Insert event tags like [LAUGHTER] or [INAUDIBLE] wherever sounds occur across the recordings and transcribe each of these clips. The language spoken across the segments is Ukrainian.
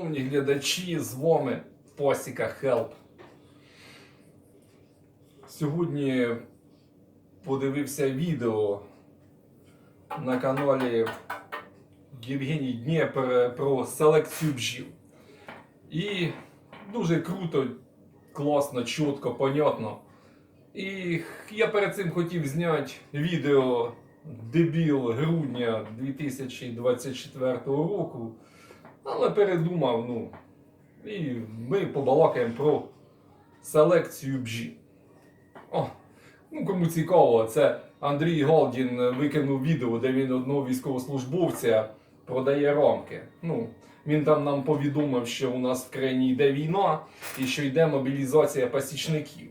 Шановні глядачі, з вами Посіка Хелп. Сьогодні подивився відео на каналі Євгеній Дніпр про селекцію бджіл. І дуже круто, класно, чітко, понятно. І я перед цим хотів зняти відео дебіл грудня 2024 року. Але передумав, ну. І ми побалакаємо про селекцію бджіл. О, ну кому цікаво, це Андрій Голдін викинув відео, де він одного військовослужбовця продає рамки. Ну, він там нам повідомив, що у нас в країні йде війна і що йде мобілізація пасічників.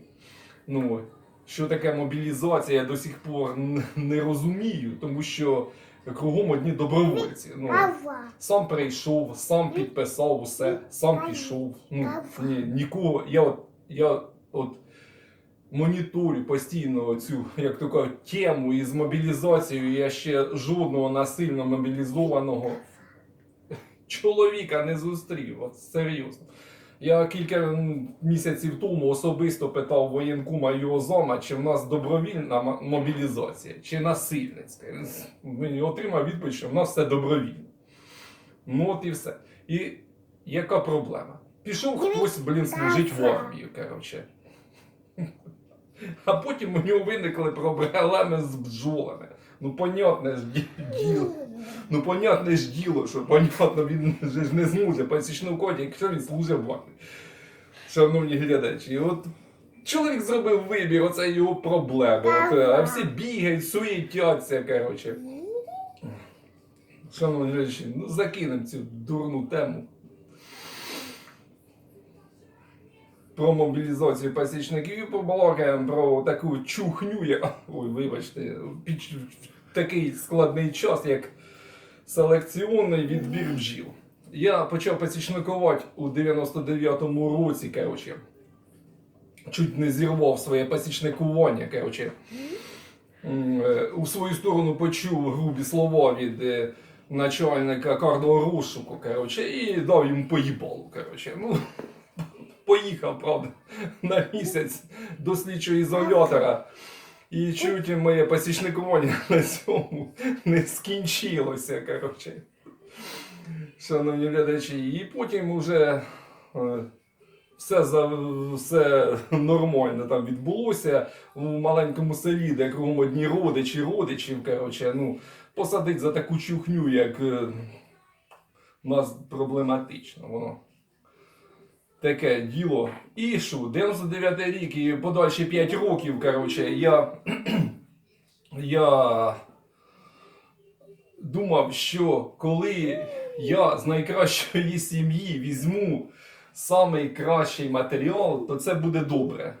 Ну, що таке мобілізація, я до сих пор не розумію, тому що кругом одні добровольці. Ну, сам прийшов, сам підписав усе, сам пішов. Ну, ні, нікого. Я от, я от моніторю постійно цю, як то кажуть, тему із мобілізацією. Я ще жодного насильно мобілізованого чоловіка не зустрів. От серйозно. Я кілька місяців тому особисто питав воєнкома його зома, чи в нас добровільна мобілізація, чи насильницька. Він отримав відповідь, що в нас все добровільно. Ну от і все. І яка проблема? Пішов хтось, блін, служить в армію, коротше. [LAUGHS] А потім у нього виникли проблеми з бджолами. Ну, понятне ж діло. Ну, понятне ж діло, що понятно, він ж не зможе пасічну коді, якщо він служить в. Шановні глядачі, от чоловік зробив вибір, оце його проблеми. От, е, а всі бігають, суєтяться, коротше. Шановні глядачі, ну закинемо цю дурну тему. Про мобілізацію пасічників і побалакаємо про таку чухню, я... ой, вибачте, під такий складний час, як селекціонний відбір бджіл. Я почав пасічникувати у 99-му році, коротше. Чуть не зірвав своє пасічникування, коротше. Е, У свою сторону почув грубі слова від е, начальника карного розшуку, коротше, і дав йому поїбалу, коротше. Ну, поїхав, правда, [LAUGHS] на місяць до слідчого ізолятора. І чуть моє пасічникування [LAUGHS] на цьому не скінчилося, коротше. Шановні глядачі, і потім вже е, все, все нормально там відбулося у маленькому селі, де кругом одні родичі, родичів, коротше, ну, посадить за таку чухню, як е, у нас проблематично. Воно таке діло. І що, 99 рік і подальші 5 років, коротше, я, [CLEARS THROAT] я думав, що коли я з найкращої сім'ї візьму самий кращий матеріал, то це буде добре.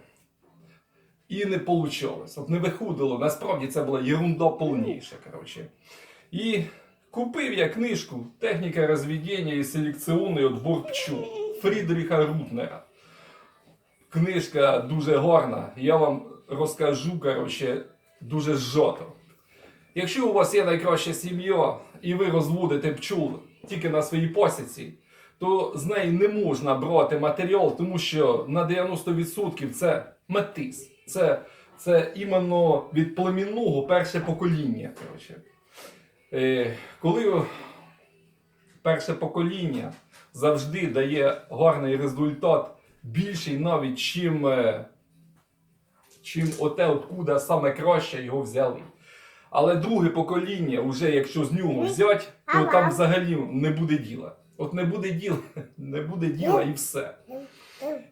І не вийшло. От не виходило. Насправді це була єрунда повніша. Коротше. І купив я книжку Техніка розведення і селекціонний отбор пчол Фрідріха Рутнера. Книжка дуже гарна. Я вам розкажу, коротше, дуже зжато. Якщо у вас є найкраща сім'я і ви розводите пчол тільки на своїй посіці, то з неї не можна брати матеріал, тому що на 90% це метис. Це, це іменно від племінного перше покоління. Коротше. Е, коли перше покоління завжди дає гарний результат, більший навіть, чим, е, чим оте, откуда саме краще його взяли. Але друге покоління, вже якщо з нього взяти, то там взагалі не буде діла. От не буде діла, [LAUGHS] не буде діла і все.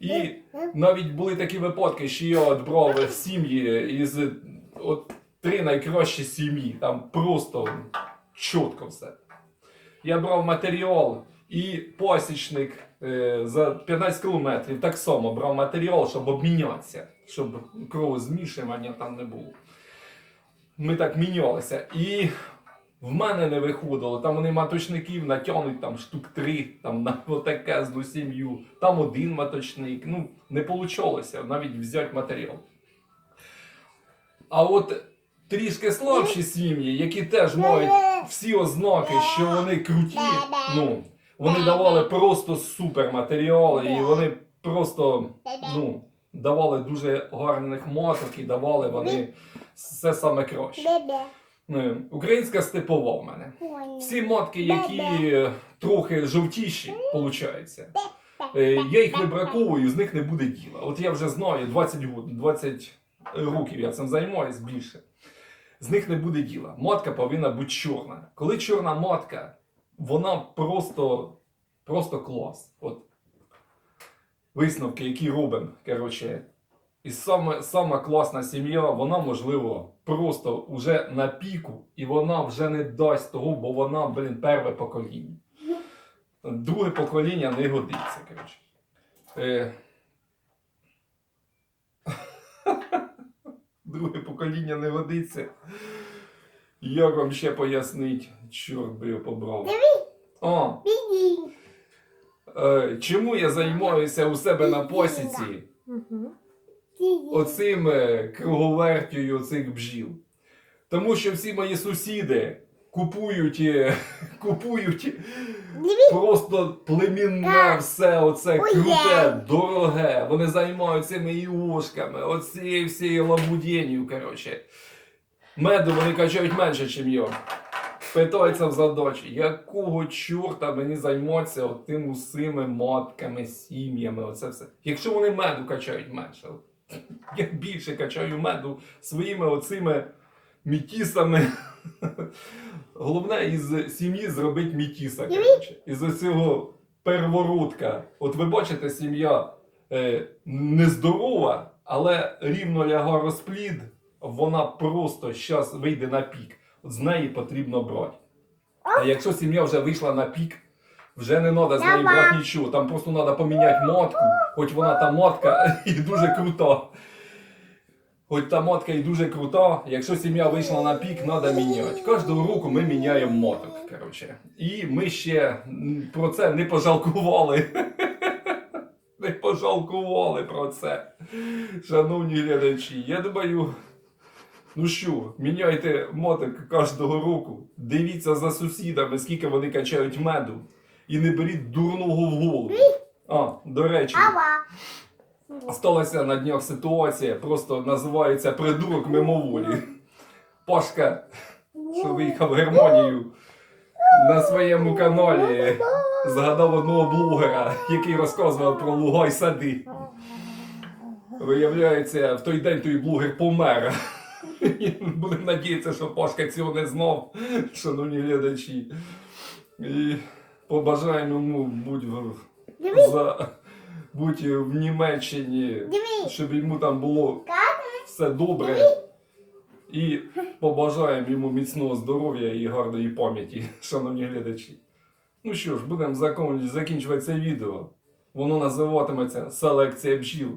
І навіть були такі випадки, що я от брав сім'ї із от три найкращі сім'ї, там просто чітко все. Я брав матеріал і пасічник е, за 15 кілометрів так само брав матеріал, щоб обмінятися, щоб кровозмішування там не було. Ми так мінялися. І в мене не виходило. Там вони маточників натягнуть там штук три, там на [LAUGHS] отакезну сім'ю, там один маточник. Ну, не вийшло навіть взяти матеріал. А от трішки слабші сім'ї, які теж мають всі ознаки, що вони круті, ну, Вони давали просто супер матеріали, і вони просто ну, давали дуже гарних маток і давали вони все саме краще. Е, Українська степова в мене. Всі матки, які е, трохи жовтіші, виходить. Я їх вибраковую, з них не буде діла. От я вже знаю 20 20 років я цим займаюсь більше. З них не буде діла. Матка повинна бути чорна. Коли чорна матка, вона просто, просто клас. От висновки, які робимо, коротше. І саме, сама класна сім'я, вона, можливо, просто уже на піку, і вона вже не дасть того, бо вона, блін, перше покоління. Друге покоління не годиться, коротше. Друге покоління не годиться. Як вам ще пояснить, чорт би його побрав. О, е, чому я займаюся у себе на посіці? оцим е, круговертю цих бжіл? Тому що всі мої сусіди купують, е, [LAUGHS] купують просто племінне все оце круте, дороге. Вони займаються цими іошками, оцією всією лабудєнью, коротше. Меду вони качають менше, ніж я. Питаються в задачі, якого чорта мені займатися отим усіми матками, сім'ями, оце все. Якщо вони меду качають менше, я більше качаю меду своїми оцими мітісами. [LAUGHS] Головне із сім'ї зробити мітіса. Коротше. Із цього первородка. От ви бачите, сім'я е, нездорова, але рівно ляга розплід, вона просто зараз вийде на пік. От з неї потрібно брати. А якщо сім'я вже вийшла на пік, вже не треба з неї брати нічого. Там просто треба поміняти матку, хоч вона та матка [LAUGHS] і дуже крута. Хоч та матка і дуже крута, якщо сім'я вийшла на пік, треба міняти. Кожного року ми міняємо маток. Коротше. І ми ще про це не пожалкували. [LAUGHS] Не пожалкували про це. Шановні глядачі, я думаю, ну що, міняйте мотик кожного року, дивіться за сусідами, скільки вони качають меду, і не беріть дурного в голову. А, до речі. Сталася на днях ситуація, просто називається придурок мимоволі. Пашка, що виїхав в Германію, на своєму каналі згадав одного блогера, який розказував про луга й сади. Виявляється, в той день той блогер помер. Будемо надіятися, що Пашка цього не знав, шановні глядачі. І побажаємо йому будь в, за, будь в Німеччині, Диви. щоб йому там було все добре. І побажаємо йому міцного здоров'я і гарної пам'яті, [LAUGHS] шановні глядачі. Ну що ж, будемо закінчувати це відео. Воно називатиметься Селекція бджіл.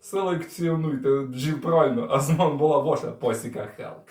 Селекціонуйте бджіл правильно, а з вами була ваша Посіка Хелп.